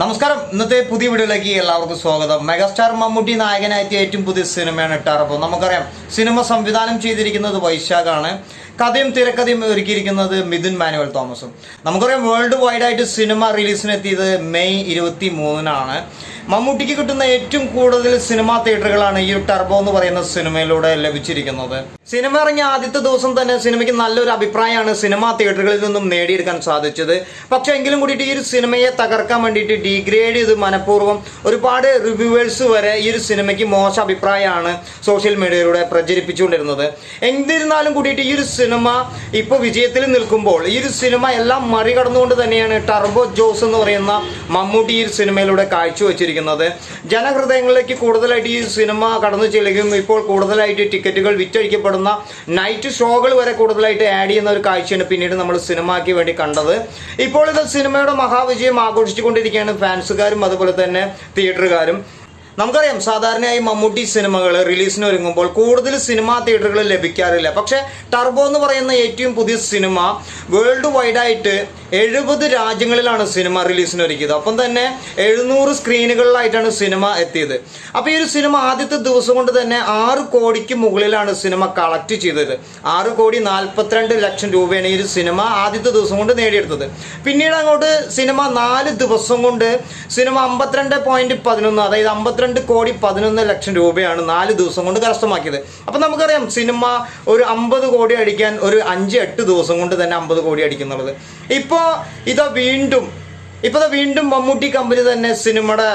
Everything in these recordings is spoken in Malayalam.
നമസ്കാരം. ഇന്നത്തെ പുതിയ വീഡിയോയിലേക്ക് എല്ലാവർക്കും സ്വാഗതം. മെഗാസ്റ്റാർ മമ്മൂട്ടി നായകനായിട്ട് ഏറ്റവും പുതിയ സിനിമയാണ് ടാർബോ നമുക്കറിയാം സിനിമ സംവിധാനം ചെയ്തിരിക്കുന്നത് വൈശാഖാണ്. കഥയും തിരക്കഥയും ഒരുക്കിയിരിക്കുന്നത് മിഥുൻ മാനുവൽ തോമസും. നമുക്കറിയാം വേൾഡ് വൈഡ് ആയിട്ട് സിനിമ റിലീസിനെത്തിയത് മെയ് ഇരുപത്തി മൂന്നിനാണ് മമ്മൂട്ടിക്ക് കിട്ടുന്ന ഏറ്റവും കൂടുതൽ സിനിമാ തിയേറ്ററുകളാണ് ഈ ടർബോ എന്ന് പറയുന്ന സിനിമയിലൂടെ ലഭിച്ചിരിക്കുന്നത്. സിനിമ ഇറങ്ങിയ ആദ്യത്തെ ദിവസം തന്നെ സിനിമയ്ക്ക് നല്ലൊരു അഭിപ്രായമാണ് സിനിമാ തിയേറ്ററുകളിൽ നിന്നും നേടിയെടുക്കാൻ സാധിച്ചത്. പക്ഷെ എങ്കിലും കൂടിയിട്ട് ഈ ഒരു സിനിമയെ തകർക്കാൻ വേണ്ടിയിട്ട് ഡീഗ്രേഡ് ചെയ്ത് മനഃപൂർവം ഒരുപാട് റിവ്യൂവേഴ്സ് വരെ ഈ ഒരു സിനിമയ്ക്ക് മോശം അഭിപ്രായമാണ് സോഷ്യൽ മീഡിയയിലൂടെ പ്രചരിപ്പിച്ചുകൊണ്ടിരുന്നത്. എന്നിരുന്നാലും കൂടിയിട്ട് ഈ ഒരു സിനിമ ഇപ്പോൾ വിജയത്തിൽ നിൽക്കുമ്പോൾ ഈ ഒരു സിനിമ എല്ലാം മറികടന്നുകൊണ്ട് തന്നെയാണ് ടർബോ ജോസ് എന്ന് പറയുന്ന മമ്മൂട്ടി ഈ സിനിമയിലൂടെ കാഴ്ചവെച്ചിരിക്കുന്നത്. ജനഹൃദയങ്ങളിലേക്ക് കൂടുതലായിട്ട് ഈ സിനിമ കടന്നു ചെല്ലുകയും ഇപ്പോൾ കൂടുതലായിട്ട് ടിക്കറ്റുകൾ വിറ്റഴിക്കപ്പെടുന്ന നൈറ്റ് ഷോകൾ വരെ കൂടുതലായിട്ട് ആഡ് ചെയ്യുന്ന ഒരു കാഴ്ചയാണ് പിന്നീട് നമ്മൾ സിനിമയ്ക്ക് വേണ്ടി കണ്ടത്. ഇപ്പോൾ ഇത് സിനിമയുടെ മഹാവിജയം ആഘോഷിച്ചുകൊണ്ടിരിക്കുകയാണ് ഫാൻസുകാരും അതുപോലെ തന്നെ തിയേറ്ററുകാരും നമുക്കറിയാം സാധാരണയായി മമ്മൂട്ടി സിനിമകൾ റിലീസിന് ഒരുങ്ങുമ്പോൾ കൂടുതൽ സിനിമാ തിയേറ്ററുകളിൽ ലഭിക്കാറില്ല. പക്ഷേ ടർബോ എന്ന് പറയുന്ന ഏറ്റവും പുതിയ സിനിമ വേൾഡ് വൈഡായിട്ട് എഴുപത് രാജ്യങ്ങളിലാണ് സിനിമ റിലീസിന് ഒരുക്കിയത്. അപ്പം തന്നെ എഴുന്നൂറ് സ്ക്രീനുകളിലായിട്ടാണ് സിനിമ എത്തിയത്. അപ്പോൾ ഈ ഒരു സിനിമ ആദ്യത്തെ ദിവസം കൊണ്ട് തന്നെ ആറ് കോടിക്ക് മുകളിലാണ് സിനിമ കളക്ട് ചെയ്തത്. ആറ് കോടി നാൽപ്പത്തിരണ്ട് ലക്ഷം രൂപയാണ് ഈ ഒരു സിനിമ ആദ്യത്തെ ദിവസം കൊണ്ട് നേടിയെടുത്തത്. പിന്നീട് അങ്ങോട്ട് സിനിമ നാല് ദിവസം കൊണ്ട് സിനിമ അമ്പത്തിരണ്ട് പോയിന്റ് പതിനൊന്ന് അതായത് അമ്പത്തിരണ്ട് കോടി പതിനൊന്ന് ലക്ഷം രൂപയാണ് നാല് ദിവസം കൊണ്ട് കരസ്ഥമാക്കിയത്. അപ്പം നമുക്കറിയാം സിനിമ ഒരു അമ്പത് കോടി അടിക്കാൻ ഒരു അഞ്ച് എട്ട് ദിവസം കൊണ്ട് തന്നെ അമ്പത് കോടി അടിക്കുന്നുള്ളത്. ഇപ്പോൾ ഇതാ വീണ്ടും ഇപ്പോൾ വീണ്ടും മമ്മൂട്ടി കമ്പനി തന്നെ സിനിമയുടെ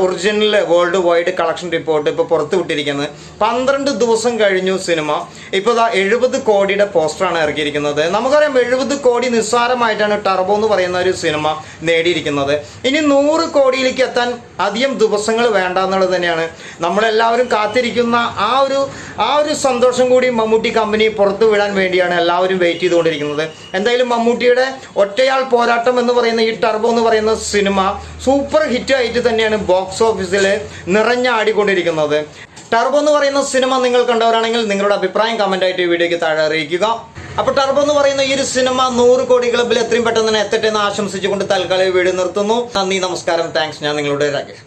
original world wide collection report ഇപ്പോൾ പുറത്തു വിട്ടിരിക്കുന്നത്. പന്ത്രണ്ട് ദിവസം കഴിഞ്ഞു സിനിമ. ഇപ്പോൾ ഇതാ എഴുപത് കോടിയുടെ പോസ്റ്ററാണ് ഇറക്കിയിരിക്കുന്നത്. നമുക്കറിയാം എഴുപത് കോടി നിസ്സാരമായിട്ടാണ് ടർബോ എന്ന് പറയുന്ന ഒരു സിനിമ നേടിയിരിക്കുന്നത്. ഇനി നൂറ് കോടിയിലേക്ക് എത്താൻ അധികം ദിവസങ്ങൾ വേണ്ട എന്നുള്ളത് തന്നെയാണ്. നമ്മളെല്ലാവരും കാത്തിരിക്കുന്ന ആ ഒരു ആ ഒരു സന്തോഷം കൂടി മമ്മൂട്ടി കമ്പനി പുറത്തു വിടാൻ വേണ്ടിയാണ് എല്ലാവരും വെയിറ്റ് ചെയ്തുകൊണ്ടിരിക്കുന്നത്. എന്തായാലും മമ്മൂട്ടിയുടെ ഒറ്റയാൾ പോരാട്ടം എന്ന് പറയുന്ന ഈ ടർബോ എന്ന് പറയുന്ന സിനിമ സൂപ്പർ ഹിറ്റ് ആയിട്ട് തന്നെയാണ് ബോക്സ് ഓഫീസിൽ നിറഞ്ഞാടിക്കൊണ്ടിരിക്കുന്നത് ടർബോ എന്ന് പറയുന്ന സിനിമ നിങ്ങൾ കണ്ടവരാണെങ്കിൽ നിങ്ങളുടെ അഭിപ്രായം കമന്റ് ആയിട്ട് ഈ വീഡിയോയ്ക്ക് താഴെ അറിയിക്കുക. അപ്പോൾ ടർബോ എന്ന് പറയുന്ന ഈ ഒരു സിനിമ നൂറ് കോടി ക്ലബിൽ എത്രയും പെട്ടെന്ന് തന്നെ എത്തട്ടെ എന്ന് ആശംസിച്ചുകൊണ്ട് തൽക്കാലം വീഡിയോ നിർത്തുന്നു. നന്ദി നമസ്കാരം. താങ്ക്സ്. ഞാൻ നിങ്ങളുടെ രാകേഷ്.